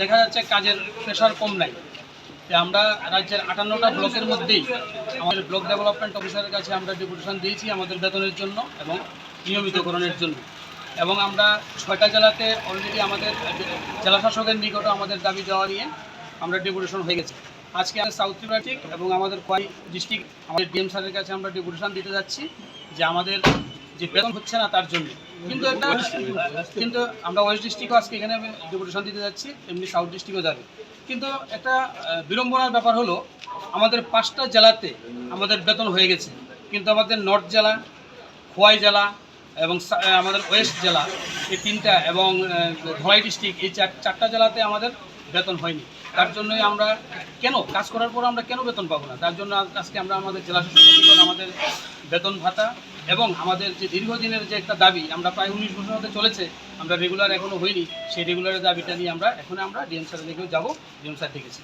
দেখা যাচ্ছে কাজের প্রেশার কম নাই। যে আমরা রাজ্যের আটান্নটা ব্লকের মধ্যেই আমাদের ব্লক ডেভেলপমেন্ট অফিসারের কাছে আমরা ডেপুটেশন দিয়েছি আমাদের বেতনের জন্য এবং নিয়মিতকরণের জন্য। এবং আমরা ছয়টা জেলাতে অলরেডি আমাদের জেলা শাসকের নিকটে আমাদের দাবি দেওয়া নিয়ে আমরা ডেপুটেশন হয়ে গেছে। আজকে আমাদের সাউথ ত্রিপুরা এবং আমাদের কোয়াই ডিস্ট্রিক্ট আমাদের ডিএম স্যারের কাছে আমরা ডেপুটেশন দিতে যাচ্ছি যে আমাদের যে বেতন হচ্ছে না তার জন্য। কিন্তু একটা কিন্তু আমরা ওয়েস্ট ডিস্ট্রিক্টও আজকে এখানে ডেপুটেশন দিতে যাচ্ছি, এমনি সাউথ ডিস্ট্রিক্টও যাবে। কিন্তু একটা বিড়ম্বনার ব্যাপার হলো, আমাদের পাঁচটা জেলাতে আমাদের বেতন হয়ে গেছে। কিন্তু আমাদের নর্থ জেলা, খোয়াই জেলা এবং আমাদের ওয়েস্ট জেলা, এই তিনটা এবং ধলাই ডিস্ট্রিক্ট, এই চার, চারটা জেলাতে আমাদের বেতন হয়নি। তার জন্যই আমরা কেন, কাজ করার পর আমরা কেন বেতন পাবো না? তার জন্য আজকে আমরা আমাদের জেলা আমাদের বেতন ভাতা এবং আমাদের যে দীর্ঘদিনের যে একটা দাবি আমরা প্রায় উনিশ বছর হতে চলেছে আমরা রেগুলার এখনও হইনি। সেই রেগুলারের দাবিটা নিয়ে আমরা এখন আমরা ডিএম স্যারের দিকেও যাব ডিএম স্যার ডেকেছি।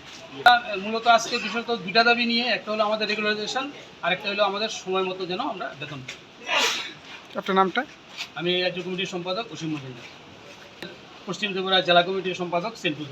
মূলত আজকে বিশেষত দুটা দাবি নিয়ে একটা হলো আমাদের রেগুলারাইজেশন আরেকটা হলো আমাদের সময় মতো যেন আমরা বেতন। আপনার নামটা? আমি রাজ্য কমিটির সম্পাদক অসীম মজুমদার। পশ্চিম ত্রিপুরা জেলা কমিটির সম্পাদক সেন্টু